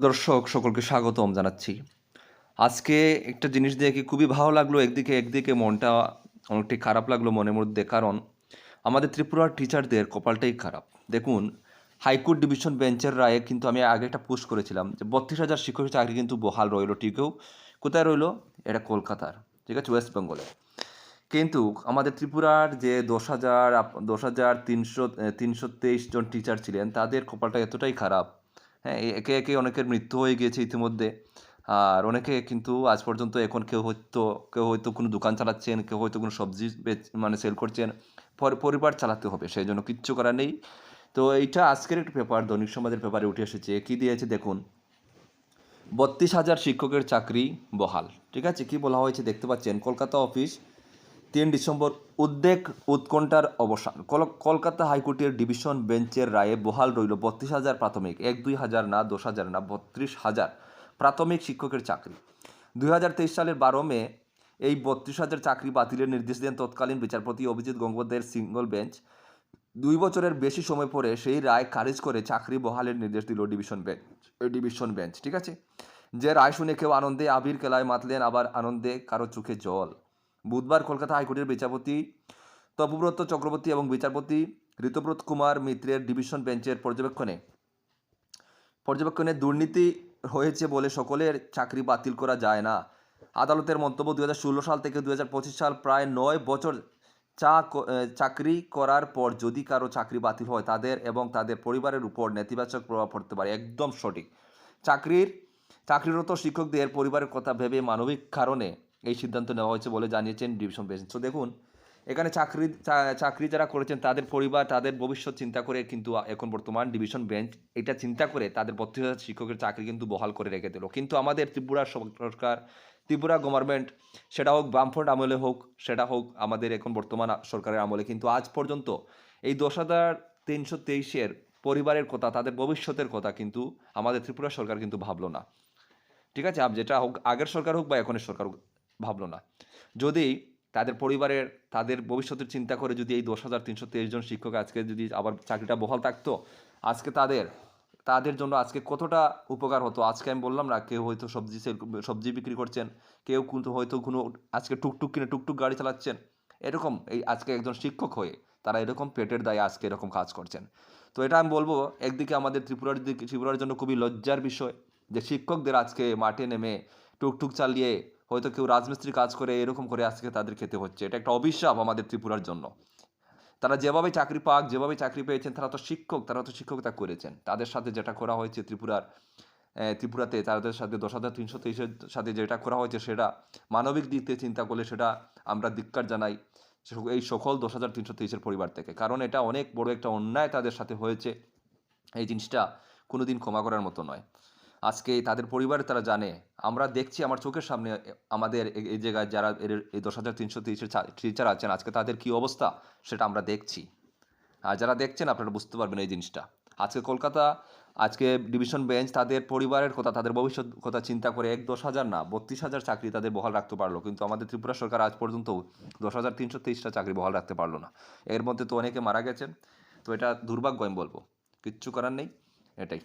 দর্শক, সকলকে স্বাগতম জানাচ্ছি। আজকে একটা জিনিস দেখে খুবই ভালো লাগল, একদিকে একদিকে মনটা অনেকটাই খারাপ লাগল মনের মধ্যে, কারণ আমাদের ত্রিপুরার টিচারদের কপালটাই খারাপ। দেখুন, হাইকোর্ট ডিভিশন বেঞ্চের রায়ে কিন্তু আমি আগে একটা পোস্ট করেছিলাম যে বত্রিশ হাজার শিক্ষকের চাকরি কিন্তু বহাল রইল ঠিকও। কোথায় রইল? এটা কলকাতার, ঠিক আছে? ওয়েস্ট বেঙ্গলে কিন্তু আমাদের ত্রিপুরার যে দশ হাজার দশ হাজার তিনশো তিনশো তেইশ জন টিচার ছিলেন, তাদের কপালটা এতটাই খারাপ হ্যাঁ একে একে অনেকের মৃত্যু হয়ে গিয়েছে ইতিমধ্যে। আর অনেকে কিন্তু আজ পর্যন্ত এখন কেউ হয়তো কেউ হয়তো কোনো দোকান চালাচ্ছেন, কেউ হয়তো কোনো সবজি মানে সেল করছেন। পর- পরিবার চালাতে হবে, সেই জন্য কিচ্ছু করার নেই। তো এইটা আজকের একটা পেপার, দৈনিক সমাজের পেপারে উঠে এসেছে। কি দিয়েছে দেখুন? বত্রিশ হাজার শিক্ষকের চাকরি বহাল। ঠিক আছে? কি বলা হয়েছে দেখতে পাচ্ছেন? কলকাতা অফিস তিন ডিসেম্বর উদ্বেগ উৎকণ্ঠার অবসান। কল- কলকাতা হাইকোর্টের ডিভিশন বেঞ্চের রায়ে বহাল রইল বত্রিশ হাজার প্রাথমিক, এক দুই হাজার না, দশ হাজার না, বত্রিশ হাজার প্রাথমিক শিক্ষকের চাকরি। দুই হাজার তেইশ সালের বারো মে এই বত্রিশ হাজার চাকরি বাতিলের নির্দেশ দেন তৎকালীন বিচারপতি অভিজিৎ গঙ্গোপাধ্যায়ের সিঙ্গল বেঞ্চ। দুই বছরের বেশি সময় পরে সেই রায় খারিজ করে চাকরি বহালের নির্দেশ দিল ডিভিশন বেঞ্চ ডিভিশন বেঞ্চ, ঠিক আছে? যে রায় শুনে কেউ আনন্দে আবির কেলায় মাতলেন, আবার আনন্দে কারও চোখে জল। বুধবার কলকাতা হাইকোর্টের বিচারপতি তপব্রত চক্রবর্তী এবং বিচারপতি ঋতব্রত কুমার মিত্রের ডিভিশন বেঞ্চের পর্যবেক্ষণে। পর্যবেক্ষণে দুর্নীতি হয়েছে বলে সকলের চাকরি বাতিল করা যায় না। আদালতের মন্তব্য দু হাজার ষোলো সাল থেকে দু হাজার পঁচিশ সাল প্রায় নয় বছর চা চাকরি করার পর যদি কারও চাকরি বাতিল হয় তাদের এবং তাদের পরিবারের উপর নেতিবাচক প্রভাব পড়তে পারে, একদম সঠিক। চাকরির, চাকরিরত শিক্ষকদের পরিবারের কথা ভেবে মানবিক কারণে এই সিদ্ধান্ত নেওয়া হয়েছে বলে জানিয়েছেন ডিভিশন বেঞ্চ তো দেখুন, এখানে চাকরি চাকরি যারা করেছেন, তাদের পরিবার, তাদের ভবিষ্যৎ চিন্তা করে কিন্তু এখন বর্তমান ডিভিশন বেঞ্চ এটা চিন্তা করে তাদের বত্রিশ হাজার শিক্ষকের চাকরি কিন্তু বহাল করে রেখে দিল। কিন্তু আমাদের ত্রিপুরা সরকার, ত্রিপুরা গভর্নমেন্ট সেটা হোক বামফ্রন্ট আমলে হোক, সেটা হোক আমাদের এখন বর্তমান সরকারের আমলে, কিন্তু আজ পর্যন্ত এই দশ হাজার তিনশো তেইশের পরিবারের কথা, তাদের ভবিষ্যতের কথা কিন্তু আমাদের ত্রিপুরা সরকার কিন্তু ভাবলো না। ঠিক আছে যেটা হোক আগের সরকার হোক বা এখনের সরকার হোক ভাবলো না। যদি তাদের পরিবারের, তাদের ভবিষ্যতের চিন্তা করে যদি এই দশ হাজার তিনশো তেইশ জন শিক্ষক আজকে যদি আবার চাকরিটা বহাল থাকতো, আজকে তাদের তাদের জন্য আজকে কতটা উপকার হতো? আজকে আমি বললাম না, কেউ হয়তো সবজি সবজি বিক্রি করছেন, কেউ কিন্তু হয়তো কোনো আজকে টুকটুক কিনে টুকটুক গাড়ি চালাচ্ছেন। এরকম এই আজকে একজন শিক্ষক হয়ে তারা এরকম পেটের দায়ে আজকে এরকম কাজ করছেন। তো এটা আমি বলব, একদিকে আমাদের ত্রিপুরার দিকে, ত্রিপুরার জন্য খুবই লজ্জার বিষয় যে শিক্ষকদের আজকে মাঠে নেমে টুকটুক চালিয়ে হয়তো কেউ রাজমিস্ত্রি কাজ করে, এরকম করে আজকে তাদের খেতে হচ্ছে। এটা একটা অভিশাপ আমাদের ত্রিপুরার জন্য। তারা যেভাবে চাকরি পাক যেভাবে চাকরি পেয়েছেন, তারা তো শিক্ষক, তারা তো শিক্ষকতা করেছেন। তাদের সাথে যেটা করা হয়েছে ত্রিপুরার ত্রিপুরাতে, তাদের সাথে দশ হাজার তিনশো তেইশের সাথে যেটা করা হয়েছে, সেটা মানবিক দিক থেকে চিন্তা করলে সেটা আমরা ধিক্কার জানাই এই সকল দশ হাজার তিনশো তেইশের পরিবার থেকে। কারণ এটা অনেক বড় একটা অন্যায় তাদের সাথে হয়েছে। এই জিনিসটা কোনোদিন ক্ষমা করার মতো নয়। আজকে তাদের পরিবারে তারা জানে। আমরা দেখছি আমার চোখের সামনে আমাদের এই জায়গায় যারা এই দশ হাজার তিনশো তিরিশের টিচার আছেন, আজকে তাদের কি অবস্থা সেটা আমরা দেখছি। আর যারা দেখছেন আপনারা বুঝতে পারবেন এই জিনিসটা। আজকে কলকাতা, আজকে ডিভিশন বেঞ্চ তাদের পরিবারের কথা, তাদের ভবিষ্যৎ কথা চিন্তা করে এক দশ হাজার না, বত্রিশ হাজার চাকরি তাদের বহাল রাখতে পারল। কিন্তু আমাদের ত্রিপুরা সরকার আজ পর্যন্ত দশ হাজার তিনশো তেইশটা চাকরি বহাল রাখতে পারল না। এর মধ্যে তো অনেকে মারা গেছেন। তো এটা দুর্ভাগ্য আমি বলব। কিচ্ছু করার নেই। এটাই।